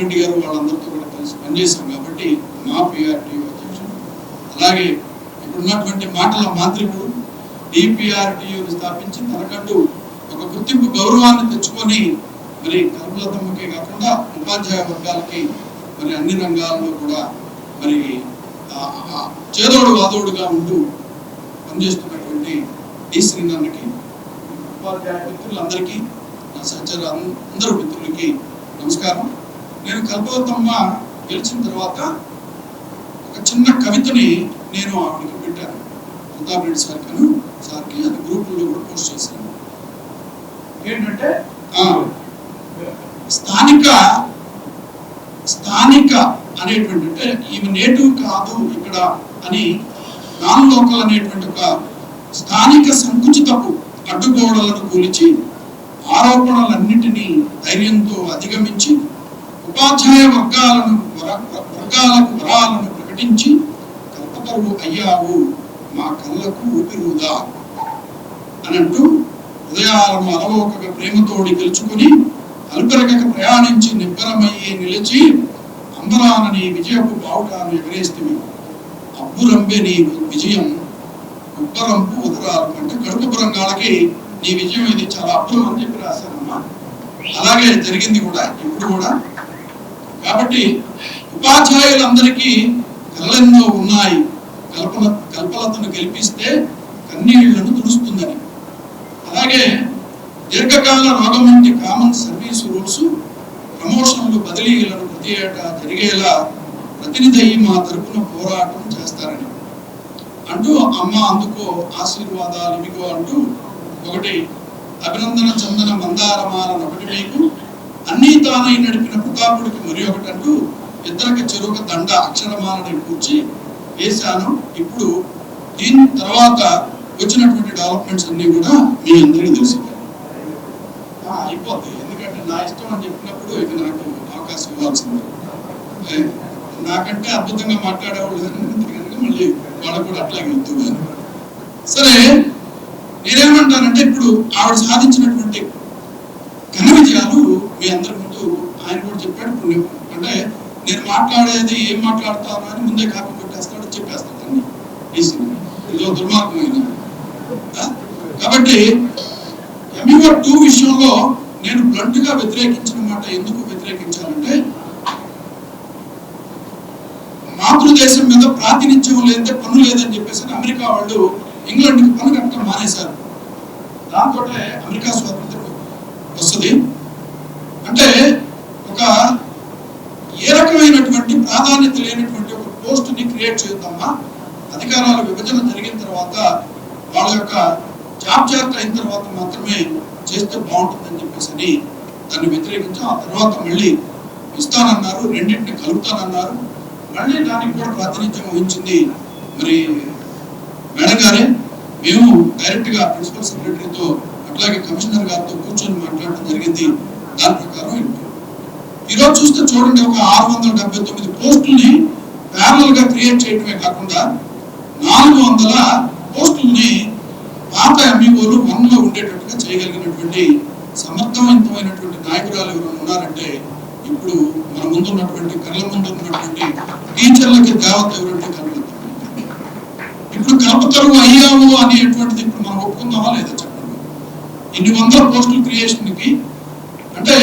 రెడ్డి గారు వాళ్ళందరితో కూడా కలిసి పనిచేశాం కాబట్టి మా పిఆర్టీ అధ్యక్షుడు. అలాగే ఇప్పుడున్నటువంటి మాటల మాంత్రికుడు డిపిఆర్టీయూని స్థాపించి తనకంటూ ఒక గుర్తింపు గౌరవాన్ని తెచ్చుకొని మరి కల్పలతమ్మకే కాకుండా ఉపాధ్యాయ వర్గాలకి మరి అన్ని రంగాల్లో కూడా మరి చేదోడు వాదోడుగా ఉంటూ పనిచేస్తున్నటువంటి డి శ్రీనాన్నకి ఉపాధ్యాయ మిత్రులందరికీ నా సహచర అందరు మిత్రులకి నమస్కారం. నేను కల్పవతమ్మ గెలిచిన తర్వాత ఒక చిన్న కవితని నేను ఆవిడకి పెట్టాను. ప్రతాప్ రెడ్డి సార్కి సార్కి అది గ్రూపుల్లో కూడా పోస్ట్ చేశాను. ఏంటంటే ఆ, స్థానిక స్థానిక అనేటువంటి అంటే ఈమె నేటివ్ కాదు ఇక్కడ అని నాన్ లోకల్ అనేటువంటి ఒక స్థానిక సంకుచితపు అడ్డుగోడలను కూల్చి ఆరోపణలన్నిటినీ ధైర్యంతో అధిగమించి ఉపాధ్యాయ వర్గాలను వర- వర్గాలకు వరాలను ప్రకటించి కల్పతరువు అయ్యావు. మా కళ్ళకు ఊపిరుదా? అనంటూ ఉదయాలను అలవోకగా ప్రేమతోడి గెలుచుకుని అల్పెరగక ప్రయాణించి నిబ్బరమయ్యే నిలిచి అంబరానని విజయపు బావుటాను ఎగరేస్తే అబ్బురంబే నీ విజయం ఉబ్బరంపు ఉదరాలు అంటే కడుపు రంగాలకి నీ విజయం ఇది చాలా అబ్బురం అని చెప్పి రాశారమ్మా. అలాగే జరిగింది కూడా ఇప్పుడు కూడా. కాబట్టి ఉపాధ్యాయులందరికీ కళ్ళెన్నో ఉన్నాయి. కల్పన కల్పలతను గెలిపిస్తే కన్నీళ్ళను తుడుస్తుందని. అలాగే దీర్ఘకాల రోగం వంటి కామన్ సర్వీస్ రూల్స్ ప్రమోషన్లు బదిలీలను ప్రతి ఏటా జరిగేలా ప్రతినిధి మా తరపున పోరాటం చేస్తారని. అంటూ అమ్మ అందుకో ఆశీర్వాదాలు ఇవిగో అంటూ ఒకటి అభినందన చందన మందారమాల ఒకటి మీకు అన్నీ తానై నడిపిన ప్రతాపుడికి మరి ఒకటి అంటూ ఇద్దరికి చెరువుక దండ అక్షరమాలని కూర్చి వేశాను. ఇప్పుడు దీని తర్వాత వచ్చినటువంటి డెవలప్మెంట్స్ అన్ని కూడా మీ అందరికీ తెలిసిందే అయిపోతాయి అయిపోద్ది. ఎందుకంటే నా ఇష్టం అని చెప్పినప్పుడు ఇక నాకు అవకాశం ఇవ్వాల్సిందే. నాకంటే అద్భుతంగా మాట్లాడేవాళ్ళు కనుక మళ్ళీ వాళ్ళకు కూడా అట్లాగే వద్దు సరే నేనేమంటానంటే ఇప్పుడు ఆవిడ సాధించినటువంటి ఘన విజయాలు మీ అందరి ముందు ఆయన కూడా చెప్పాడు నేను- అంటే నేను మాట్లాడేది ఏం మాట్లాడతాను అని ముందే కాపీ కొట్టేస్తాడు చెప్పేస్తాడు అన్ని ఇదో దుర్మార్గమైన కాబట్టి ఎంఈఓ టూ విషయంలో నేను బ్లంట్గా వ్యతిరేకించిన మాట ఎందుకు వ్యతిరేకించాలంటే మాతృదేశం మీద ప్రాతినిధ్యం లేదంటే పన్ను లేదని చెప్పేసి అమెరికా వాళ్ళు ఇంగ్లాండ్కి పన్ను కట్టడం మానేశారు. దాంతో అమెరికా స్వాతంత్రం వస్తుంది అంటే ఒక ఏ రకమైనటువంటి ప్రాధాన్యత లేనటువంటి ఒక పోస్ట్ని క్రియేట్ చేద్దామా? అధికారాల విభజన జరిగిన తర్వాత వాళ్ళ యొక్క జాబ్ జాగ్రత్త అయిన తర్వాత మాత్రమే చేస్తే బాగుంటుందని చెప్పేసి అని దాన్ని వ్యతిరేకించి. ఆ తర్వాత మళ్ళీ ఇస్తానన్నారు రెండింటిని కలుపుతానన్నారు. మళ్ళీ దానికి కూడా ప్రాతినిధ్యం వహించింది మరి మేడం గారే. మేము డైరెక్ట్గా ప్రిన్సిపల్ సెక్రటరీతో అట్లాగే కమిషనర్ గారితో కూర్చొని మాట్లాడడం జరిగింది. దాని ప్రకారం ఈరోజు చూస్తే చూడండి ఒక ఆరు వందల డెబ్బై తొమ్మిది పోస్టుల్ని ప్యారల్గా క్రియేట్ చేయడమే కాకుండా నాలుగు వందల పోస్టుల్ని పాత ఎంఈఓలు వన్లో ఉండేటట్టుగా చేయగలిగినటువంటి సమర్థవంతమైనటువంటి నాయకురాలు ఎవరైనా ఉన్నారంటే ఇప్పుడు మన ముందున్నటువంటి కళ్ళ ముందు ఉన్నటువంటి టీచర్లకి దేవత ఎవరంటే కళ్ళ ఇప్పుడు కల్పతరువు అయ్యాము అనేటువంటిది ఇప్పుడు మనం ఒప్పుకుందామా లేదా ఇన్ని వందల పోస్టుల క్రియేషన్కి అంటే